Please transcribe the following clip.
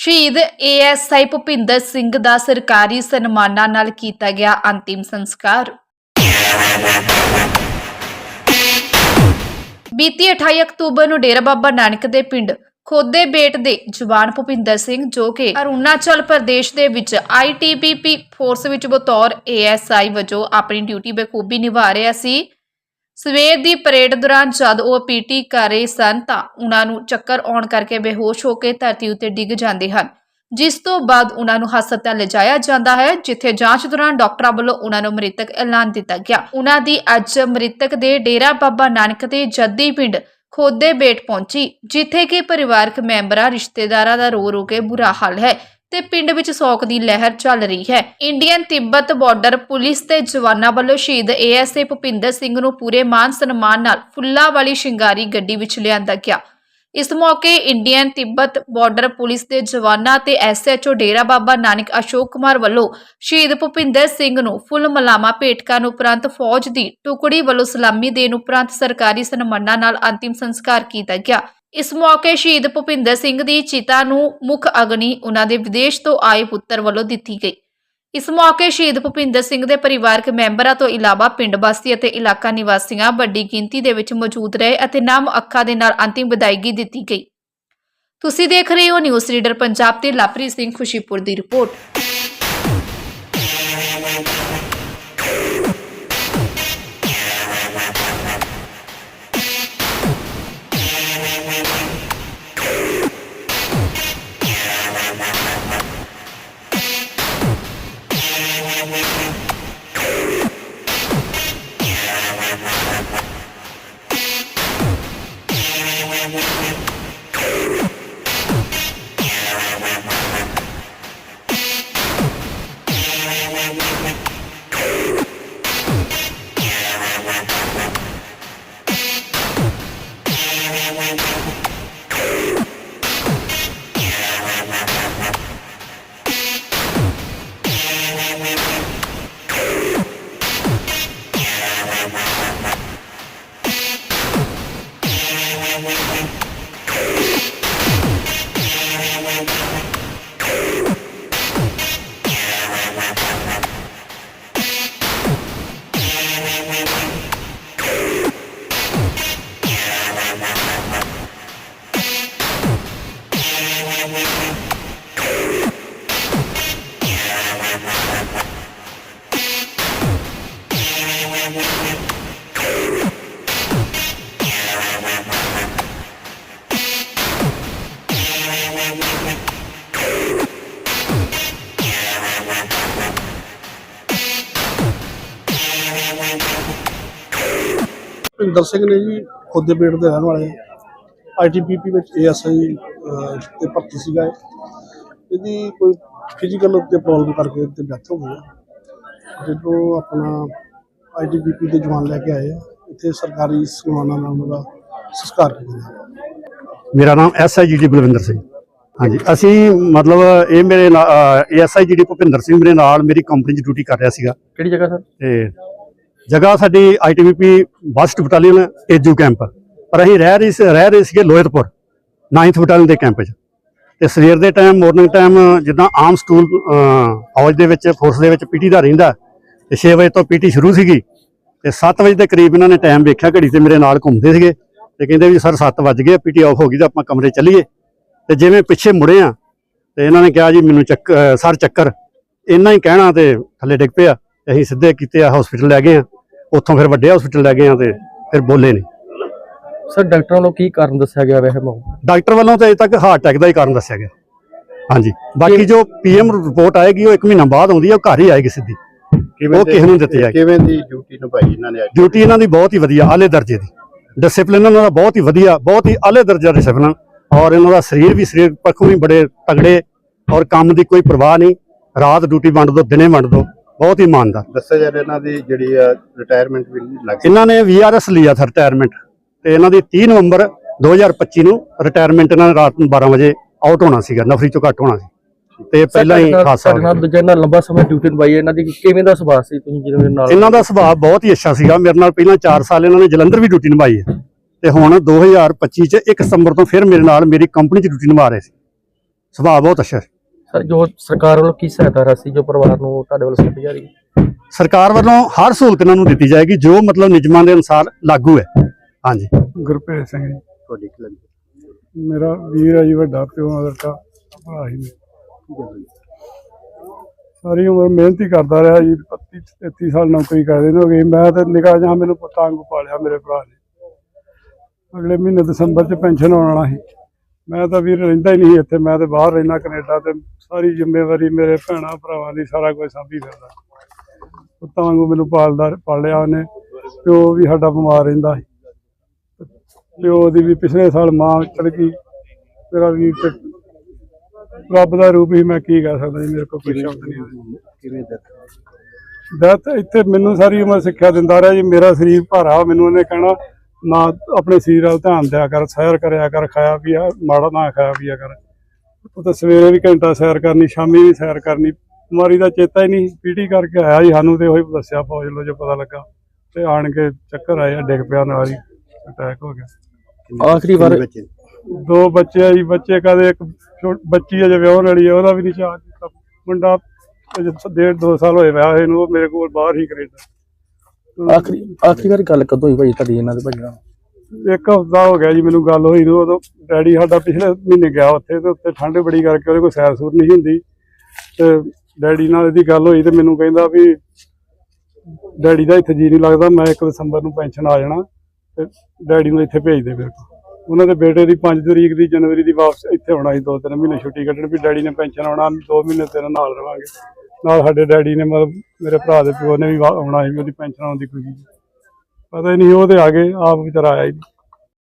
ਸ਼ਹੀਦ ਏਐਸਆਈ ਭੁਪਿੰਦਰ ਸਿੰਘ ਦਾ ਸਰਕਾਰੀ ਸਨਮਾਨਾਂ ਨਾਲ ਕੀਤਾ ਗਿਆ ਅੰਤਿਮ ਸੰਸਕਾਰ। ਬੀਤੀ 28 ਅਕਤੂਬਰ ਨੂੰ ਡੇਰਾ ਬਾਬਾ ਨਾਨਕ ਦੇ ਪਿੰਡ ਖੋਦੇ ਬੇਟ ਦੇ ਜਵਾਨ ਭੁਪਿੰਦਰ ਸਿੰਘ ਜੋ ਕਿ ਅਰੁਣਾਚਲ ਪ੍ਰਦੇਸ਼ ਦੇ ਵਿੱਚ ਆਈਟੀਬੀਪੀ ਫੋਰਸ ਵਿੱਚ ਬਤੌਰ ਏਐਸਆਈ ਵਜੋਂ ਆਪਣੀ ਡਿਊਟੀ ਬਖੂਬੀ ਨਿਭਾ ਰਿਹਾ ਸੀ ਸਵੇਰ ਦੀ ਪਰੇਡ ਦੌਰਾਨ ਜਦ ਉਹ ਪੀਟੀ ਕਰ ਰਹੇ ਸਨ ਤਾਂ ਉਹਨਾਂ ਨੂੰ ਚੱਕਰ ਆਉਣ ਕਰਕੇ ਬੇਹੋਸ਼ ਹੋ ਕੇ ਧਰਤੀ ਉੱਤੇ ਡਿੱਗ ਜਾਂਦੇ ਹਨ। ਜਿਸ ਤੋਂ ਬਾਅਦ ਉਹਨਾਂ ਨੂੰ ਹਸਪਤਾਲ ਲਿਜਾਇਆ ਜਾਂਦਾ ਹੈ, ਜਿੱਥੇ ਜਾਂਚ ਦੌਰਾਨ ਡਾਕਟਰਾਂ ਵੱਲੋਂ ਉਹਨਾਂ ਨੂੰ ਮ੍ਰਿਤਕ ਐਲਾਨ ਦਿੱਤਾ ਗਿਆ। ਉਹਨਾਂ ਦੀ ਅੱਜ ਮ੍ਰਿਤਕ ਦੇ ਡੇਰਾ ਬਾਬਾ ਨਾਨਕ ਦੇ ਜੱਦੀ ਪਿੰਡ ਖੋਦੇ ਬੇਟ ਪਹੁੰਚੀ, ਜਿੱਥੇ ਕਿ ਪਰਿਵਾਰਕ ਮੈਂਬਰਾਂ, ਰਿਸ਼ਤੇਦਾਰਾਂ ਦਾ ਰੋ ਰੋ ਕੇ ਬੁਰਾ ਹਾਲ ਹੈ। ਤੇ ਪਿੰਡ ਵਿੱਚ ਸੋਗ ਦੀ ਲਹਿਰ ਚੱਲ ਰਹੀ ਹੈ। ਇੰਡੀਅਨ ਤਿੱਬਤ ਬਾਰਡਰ ਪੁਲਿਸ ਤੇ ਜਵਾਨਾਂ ਵੱਲੋਂ ਸ਼ਹੀਦ ਏਐਸਏ ਭੁਪਿੰਦਰ ਸਿੰਘ ਨੂੰ ਪੂਰੇ ਮਾਨ ਸਨਮਾਨ ਨਾਲ ਫੁੱਲਾਂ ਵਾਲੀ ਸ਼ਿੰਗਾਰੀ ਗੱਡੀ ਵਿੱਚ ਲਿਆਂਦਾ ਗਿਆ। ਇਸ ਮੌਕੇ ਇੰਡੀਅਨ ਤਿੱਬਤ ਬਾਰਡਰ ਪੁਲਿਸ ਦੇ ਜਵਾਨਾਂ ਤੇ ਐਸਐਚਓ ਡੇਰਾ ਬਾਬਾ ਨਾਨਕ ਅਸ਼ੋਕ ਕੁਮਾਰ ਵੱਲੋਂ ਸ਼ਹੀਦ ਭੁਪਿੰਦਰ ਸਿੰਘ ਨੂੰ ਫੁੱਲ ਮਲਾਮਾ ਭੇਟ ਕਰਨ ਉਪਰੰਤ ਫੌਜ ਦੀ ਟੁਕੜੀ ਵੱਲੋਂ ਸਲਾਮੀ ਦੇਣ ਉਪਰੰਤ ਸਰਕਾਰੀ ਸਨਮਾਨਾਂ ਨਾਲ ਅੰਤਿਮ ਸੰਸਕਾਰ ਕੀਤਾ ਗਿਆ। ਇਸ ਮੌਕੇ ਸ਼ਹੀਦ ਭੁਪਿੰਦਰ ਸਿੰਘ ਦੀ ਚਿਤਾ ਨੂੰ ਮੁੱਖ ਅਗਨੀ ਉਹਨਾਂ ਦੇ ਵਿਦੇਸ਼ ਤੋਂ ਆਏ ਪੁੱਤਰ ਵੱਲੋਂ ਦਿੱਤੀ ਗਈ। ਇਸ ਮੌਕੇ ਸ਼ਹੀਦ ਭੁਪਿੰਦਰ ਸਿੰਘ ਦੇ ਪਰਿਵਾਰਕ ਮੈਂਬਰਾਂ ਤੋਂ ਇਲਾਵਾ ਪਿੰਡ ਵਾਸੀ ਅਤੇ ਇਲਾਕਾ ਨਿਵਾਸੀਆਂ ਵੱਡੀ ਗਿਣਤੀ ਦੇ ਵਿੱਚ ਮੌਜੂਦ ਰਹੇ ਅਤੇ ਨਾਮ ਅੱਖਾਂ ਦੇ ਨਾਲ ਅੰਤਿਮ ਵਿਦਾਇਗੀ ਦਿੱਤੀ ਗਈ। ਤੁਸੀਂ ਦੇਖ ਰਹੇ ਹੋ ਨਿਊਜ਼ ਰੀਡਰ ਪੰਜਾਬ ਤੇ ਲਾਪਰੀ ਸਿੰਘ ਖੁਸ਼ੀਪੁਰ ਦੀ ਰਿਪੋਰਟ। ਭਿੰਦਰ ਸਿੰਘ ਨੇ ਜੀ ਖੁੱਦੇ ਪੇਟ ਦੇ ਰਹਿਣ ਵਾਲੇ ਆਈਟੀਪੀਪੀ ਵਿੱਚ ਏਐਸਆਈ ਤੇ ਭਰਤੀ ਸੀਗਾ ਇਹ। ਇਹਦੀ ਕੋਈ ਫਿਜ਼ੀਕਲ ਤੇ ਪ੍ਰੋਬਲਮ ਕਰਕੇ ਤੇ ਡੈਥ ਹੋ ਗਈ ਜਦੋਂ ਆਪਣਾ ਆਈਟੀਪੀਪੀ ਦੇ ਜਵਾਨ ਲੈ ਕੇ ਆਏ ਇੱਥੇ ਸਰਕਾਰੀ ਸਨਮਾਨਾਂ ਨਾਲ ਉਹਦਾ ਸੰਸਕਾਰ ਕੀਤਾ ਮੇਰਾ ਨਾਮ ਐਸਆਈਜੀਡੀ ਬਲਵਿੰਦਰ ਸਿੰਘ। ਹਾਂਜੀ ਅਸੀਂ ਮਤਲਬ ਇਹ ਮੇਰੇ ਐਸਆਈਜੀਡੀ ਭੁਪਿੰਦਰ ਸਿੰਘ ਮੇਰੇ ਨਾਲ ਮੇਰੀ ਕੰਪਨੀ 'ਚ ਡਿਊਟੀ ਕਰ ਰਿਹਾ ਸੀਗਾ। ਕਿਹੜੀ ਜਗ੍ਹਾ ਸਰ? ਤੇ ਜਗ੍ਹਾ ਸਾਡੀ ਆਈਟੀਬੀਪੀ ਬਸਟ ਬਟਾਲੀਅਨ ਏਜੂ ਕੈਂਪ। ਪਰ ਅਸੀਂ ਰਹਿ ਰਹੇ ਸੀ ਰਹਿ ਰਹੇ ਸੀਗੇ ਲੋਹਿਤਪੁਰ 9th ਬਟਾਲੀਅਨ ਦੇ ਕੈਂਪ 'ਚ। ਤੇ ਸਵੇਰ ਦੇ ਟਾਈਮ ਮਾਰਨਿੰਗ ਟਾਈਮ ਜਿੱਦਾਂ ਆਮ ਸਕੂਲ ਫੌਜ ਦੇ ਵਿੱਚ ਫੋਰਸ ਦੇ ਵਿੱਚ ਪੀਟੀ ਦਾ ਰਹਿੰਦਾ। ਤੇ 6 ਵਜੇ ਤੋਂ ਪੀਟੀ ਸ਼ੁਰੂ ਸੀਗੀ। ਤੇ 7 ਵਜੇ ਦੇ ਕਰੀਬ ਇਹਨਾਂ ਨੇ ਟਾਈਮ ਵੇਖਿਆ, ਘੜੀ ਤੇ ਮੇਰੇ ਨਾਲ ਘੁੰਮਦੇ ਸੀਗੇ। ਤੇ ਕਹਿੰਦੇ ਵੀ, ਸਰ 7 ਵੱਜ ਗਏ ਪੀਟੀ ਆਫ ਹੋ ਗਈ ਤਾਂ ਆਪਾਂ ਕਮਰੇ ਚੱਲੀਏ। ਤੇ ਜਿਵੇਂ ਪਿੱਛੇ ਮੁੜੇ ਆ, ਤੇ ਇਹਨਾਂ ਨੇ ਕਿਹਾ ਜੀ, ਮੈਨੂੰ ਚੱਕ ਸਰ, ਚੱਕਰ। ਇੰਨਾ ਹੀ ਕਹਿਣਾ ਤੇ ਥੱਲੇ ਡਿੱਗ ਪਿਆ। ਤੇ ਅਸੀਂ ਸਿੱਧੇ ਕੀਤੇ ਆ ਹਸਪੀਟਲ ਲੈ ਗਏ ਆ। ਉੱਥੋਂ ਫਿਰ ਵੱਡੇ ਹਸਪੀਟਲ ਲੈ ਗਏ ਆ ਤੇ ਫਿਰ ਬੋਲੇ ਨਹੀਂ ਸਰ ਡਾਕਟਰਾਂ ਵੱਲੋਂ ਕੀ ਕਾਰਨ ਦੱਸਿਆ ਗਿਆ ਵੈਸੇ ਮੌਤ ਡਾਕਟਰ ਵੱਲੋਂ ਤਾਂ ਅਜੇ ਤੱਕ ਹਾਰਟ ਅਟੈਕ ਦਾ ਹੀ ਕਾਰਨ ਦੱਸਿਆ ਗਿਆ। ਹਾਂਜੀ। ਬਾਕੀ ਜੋ ਪੀਐਮ ਰਿਪੋਰਟ ਆਏਗੀ ਉਹ 1 ਮਹੀਨਾ ਬਾਅਦ ਆਉਂਦੀ ਹੈ ਉਹ ਘਰ ਹੀ ਆਏਗੀ ਸਿੱਧੀ। ਉਹ ਕਿਸੇ ਨੂੰ ਦਿੱਤੀ ਜਾਏਗੀ। ਕਿਵੇਂ ਦੀ ਡਿਊਟੀ ਨਿਭਾਈ ਇਹਨਾਂ ਨੇ ਅੱਜ? ਡਿਊਟੀ ਇਹਨਾਂ ਦੀ ਬਹੁਤ ਹੀ ਵਧੀਆ ਆਲੇ ਦਰਜੇ ਦੀ। ਡਿਸਪਲਿਨ ਇਹਨਾਂ ਦਾ ਬਹੁਤ ਹੀ ਵਧੀਆ ਬਹੁਤ ਹੀ ਆਲੇ ਦਰਜੇ ਦਾ ਡਿਸਪਲਿਨ ਔਰ ਇਹਨਾਂ ਦਾ ਸਰੀਰ ਵੀ ਸਰੀਰ ਪੱਖੋਂ ਵੀ ਬੜੇ ਤਗੜੇ ਔਰ ਕੰਮ ਦੀ ਕੋਈ ਪਰਵਾਹ ਨਹੀਂ। ਰਾਤ ਡਿਊਟੀ ਵੰਡ ਦੋ ਦਿਨੇ ਵੰਡ ਦੋ। ਬਹੁਤ ਹੀ ਇਮਾਨਦਾਰ ਦੱਸਿਆ ਜਾ ਰਿਹਾ ਇਹਨਾਂ ਦੀ ਜਿਹੜੀ ਆ ਰਿਟਾਇਰਮੈਂਟ ਵੀ ਲੱਗ ਇਹਨਾਂ ਨੇ ਵੀਆਰਐਸ ਲਿਆ ਥਾ ਰਿਟਾਇਰਮੈਂਟ ਤੇ ਇਹਨਾਂ ਦੀ 30 ਨਵੰਬਰ 2025 ਨੂੰ ਰਿਟਾਇਰਮੈਂਟ ਇਹਨਾਂ ਰਾਤ ਨੂੰ 12 ਵਜੇ ਆਊਟ ਹੋਣਾ ਸੀਗਾ ਨਫਰੀ ਚੋਂ ਘੱਟ ਹੋਣਾ ਸੀ। ਤੇ ਪਹਿਲਾਂ ਹੀ ਨਾਲ ਗਿਆ। ਦੂਜੇ ਨਾਲ ਲੰਬਾ ਸਮਾਂ ਡਿਊਟੀ ਨਿਭਾਈ ਹੈ, ਇਹਨਾਂ ਦੀ ਕਿਵੇਂ ਦਾ ਸੁਭਾਅ ਸੀ ਤੁਸੀਂ ਜਿਹਦੇ ਨਾਲ ਇਹਨਾਂ ਦਾ ਸੁਭਾਅ ਬਹੁਤ ਹੀ ਅੱਛਾ ਸੀਗਾ। ਮੇਰੇ ਨਾਲ ਪਹਿਲਾਂ 4 ਸਾਲ ਇਹਨਾਂ ਨੇ ਜਲੰਧਰ ਵੀ ਡਿਊਟੀ ਨਿਭਾਈ ਹੈ। ਤੇ ਹੁਣ 2025 ਚ 1 ਸਤੰਬਰ ਤੋਂ ਫਿਰ ਮੇਰੇ ਨਾਲ ਮੇਰੀ ਕੰਪਨੀ 'ਚ ਡਿਊਟੀ ਨਿਭਾ ਰਹੇ ਸੀ। ਸੁਭਾਅ ਬਹੁਤ ਅੱਛਾ ਹੈ ਸਰ ਜੋ ਸਰਕਾਰ ਵੱਲੋਂ ਕੀ ਸਹਾਇਤਾ ਰਾਸ਼ੀ ਜੋ ਪਰਿਵਾਰ ਨੂੰ ਤੁਹਾਡੇ ਵੱਲੋਂ ਸੌਂਪੀ ਜਾ ਰਹੀ ਹੈ? ਸਰਕਾਰ ਵੱਲੋਂ ਹਰ ਸਹੂਲਤ ਇਹਨਾਂ ਨੂੰ ਦਿੱਤੀ ਜਾਏਗੀ ਜੋ ਮਤਲਬ ਨਿਯਮਾਂ ਦੇ ਅਨੁਸਾਰ ਲਾਗੂ ਹੈ। ਹਾਂਜੀ। ਗੁਰਪ੍ਰੀਤ ਸਿੰਘ ਜੀ। ਤੁਹਾਡੀ ਕੀ ਲੱਗਦੀ ਮੇਰਾ ਵੀਰ ਹੈ ਜੀ ਵੱਡਾ ਪਿਓ ਮਦਰ ਦਾ ਭਰਾ ਹੀ ਨੇ। ਸਾਰੀ ਉਮਰ ਮਿਹਨਤ ਕਰਦਾ ਰਿਹਾ ਜੀ 32 33 ਸਾਲ ਨੌਕਰੀ ਕਰਦੇ ਨੇ ਹੋ ਗਈ ਮੈਂ ਤਾਂ ਨਿਕਾ ਜਾਂ ਮੈਨੂੰ ਪੁੱਤਾਂ ਵਾਂਗੂ ਪਾਲਿਆ ਮੇਰੇ ਭਰਾ ਨੇ। ਅਗਲੇ ਮਹੀਨੇ ਦਸੰਬਰ 'ਚ ਪੈਨਸ਼ਨ ਆਉਣ ਵਾਲਾ ਸੀ। ਮੈਂ ਤਾਂ ਵੀਰ ਰਹਿੰਦਾ ਹੀ ਨਹੀਂ ਇੱਥੇ ਮੈਂ ਤਾਂ ਬਾਹਰ ਰਹਿਣਾ ਕੈਨੇਡਾ ਤੇ ਸਾਰੀ ਜ਼ਿੰਮੇਵਾਰੀ ਮੇਰੇ ਭੈਣਾਂ ਭਰਾਵਾਂ ਦੀ ਸਾਰਾ ਕੁਝ ਸਾਂਭੀ ਫਿਰਦਾ। ਪੁੱਤਾਂ ਵਾਂਗੂ ਮੈਨੂੰ ਪਾਲਦਾ ਪਾਲਿਆ ਉਹਨੇ ਪਿਓ ਵੀ ਸਾਡਾ ਬਿਮਾਰ ਰਹਿੰਦਾ ਸੀ। ਪਿਓ ਦੀ ਵੀ ਪਿਛਲੇ ਸਾਲ ਮਾਂ ਚਲ ਗਈ ਮੇਰਾ ਵੀ ਰੱਬ ਦਾ ਰੂਪ ਹੀ ਮੈਂ ਕੀ ਕਹਿ ਸਕਦਾ ਜੀ ਮੇਰੇ ਕੋਲ ਕੋਈ ਸ਼ਬਦ ਨਹੀਂ ਕਿਵੇਂ ਦੱਸ ਦਤ ਇੱਥੇ ਮੈਨੂੰ ਸਾਰੀ ਉਮਰ ਸਿੱਖਿਆ ਦਿੰਦਾ ਰਿਹਾ ਜੀ ਮੇਰਾ ਸਰੀਰ ਭਾਰਾ ਮੈਨੂੰ ਉਹਨੇ ਕਹਿਣਾ ਨਾ ਆਪਣੇ ਸਰੀਰ ਵੱਲ ਧਿਆਨ ਦਿਆ ਕਰ ਸੈਰ ਕਰਿਆ ਕਰ ਖਾਇਆ ਪੀਆ ਮਾੜਾ ਨਾ ਖਾਇਆ ਪੀਆ ਕਰ। ਉਹ ਤਾਂ ਸਵੇਰੇ ਵੀ ਘੰਟਾ ਸੈਰ ਕਰਨੀ ਸ਼ਾਮੀ ਵੀ ਸੈਰ ਕਰਨੀ ਬਿਮਾਰੀ ਦਾ ਚੇਤਾ ਹੀ ਨਹੀਂ ਪੀਟੀ ਕਰਕੇ ਆਇਆ ਜੀ ਸਾਨੂੰ ਤੇ ਉਹੀ ਦੱਸਿਆ ਫੌਜ ਲੋ ਜੋ ਪਤਾ ਲੱਗਾ। ਤੇ ਆਣ ਕੇ ਚੱਕਰ ਆਏ ਆ, ਡਿੱਗ ਪਿਆ ਨਾਲ ਹੀ ਅਟੈਕ ਹੋ ਗਿਆ। ਆਖਰੀ ਵਾਰ ਦੋ ਬੱਚੇ। ਆ ਜੀ ਬੱਚੇ ਕਦੇ ਇੱਕ ਬੱਚੀ ਅਜੇ ਵਿਆਹਣ ਵਾਲੀ ਆ ਉਹਦਾ ਵੀ ਨਹੀਂ ਚਾਹ ਮੁੰਡਾ ਅਜੇ ਡੇਢ ਦੋ ਸਾਲ ਹੋਏ ਵਿਆਹ ਹੋਏ ਨੂੰ ਉਹ ਮੇਰੇ ਕੋਲ ਬਾਹਰ ਹੀ ਕੈਨੇਡਾ। ਆਖਰੀ ਆਖਰੀ ਵਾਰ ਗੱਲ ਕਦੋਂ ਹੋਈ ਭਾਈ ਤੁਹਾਡੀ ਇਹਨਾਂ ਦੇ ਭਾਈ ਨਾਲ? ਇੱਕ ਹਫਤਾ ਹੋ ਗਿਆ ਜੀ ਮੈਨੂੰ ਗੱਲ ਹੋਈ ਨੂੰ ਉਦੋਂ। ਡੈਡੀ ਸਾਡਾ ਪਿਛਲੇ ਮਹੀਨੇ ਗਿਆ ਉੱਥੇ ਤੇ ਉੱਥੇ ਠੰਡ ਬੜੀ ਕਰਕੇ ਉਹਦੇ ਕੋਲ ਸੈਰ ਸੂਰ ਨਹੀਂ ਹੁੰਦੀ। ਤੇ ਡੈਡੀ ਨਾਲ ਇਹਦੀ ਗੱਲ ਹੋਈ ਤੇ ਮੈਨੂੰ ਕਹਿੰਦਾ ਵੀ ਡੈਡੀ ਦਾ ਇੱਥੇ ਜੀ ਨਹੀਂ ਲੱਗਦਾ ਮੈਂ 1 ਦਸੰਬਰ ਨੂੰ ਪੈਨਸ਼ਨ ਆ ਜਾਣਾ ਤੇ ਡੈਡੀ ਨੂੰ ਇੱਥੇ ਭੇਜ ਦੇ ਮੇਰੇ ਕੋਲ ਉਹਨਾਂ ਦੇ ਬੇਟੇ ਦੀ 5 ਤਰੀਕ ਦੀ ਜਨਵਰੀ ਦੀ ਵਾਪਸ ਇੱਥੇ ਆਉਣਾ ਸੀ ਦੋ ਤਿੰਨ ਮਹੀਨੇ ਛੁੱਟੀ ਕੱਢਣ ਵੀ ਡੈਡੀ ਨੇ ਪੈਨਸ਼ਨ ਆਉਣਾ ਦੋ ਮਹੀਨੇ ਤੇਰੇ ਨਾਲ ਰਵਾਂਗੇ। ਨਾਲ ਸਾਡੇ ਡੈਡੀ ਨੇ ਮਤਲਬ ਮੇਰੇ ਭਰਾ ਦੇ ਪਿਓ ਨੇ ਵੀ ਆਉਣਾ ਸੀ ਵੀ ਉਹਦੀ ਪੈਨਸ਼ਨ ਆਉਣ ਦੀ ਖੁਸ਼ੀ ਪਤਾ ਹੀ ਨਹੀਂ ਉਹ ਤੇ ਆ ਗਏ ਆਪ ਵਿਚਾਰਾ ਆਇਆ ਹੀ।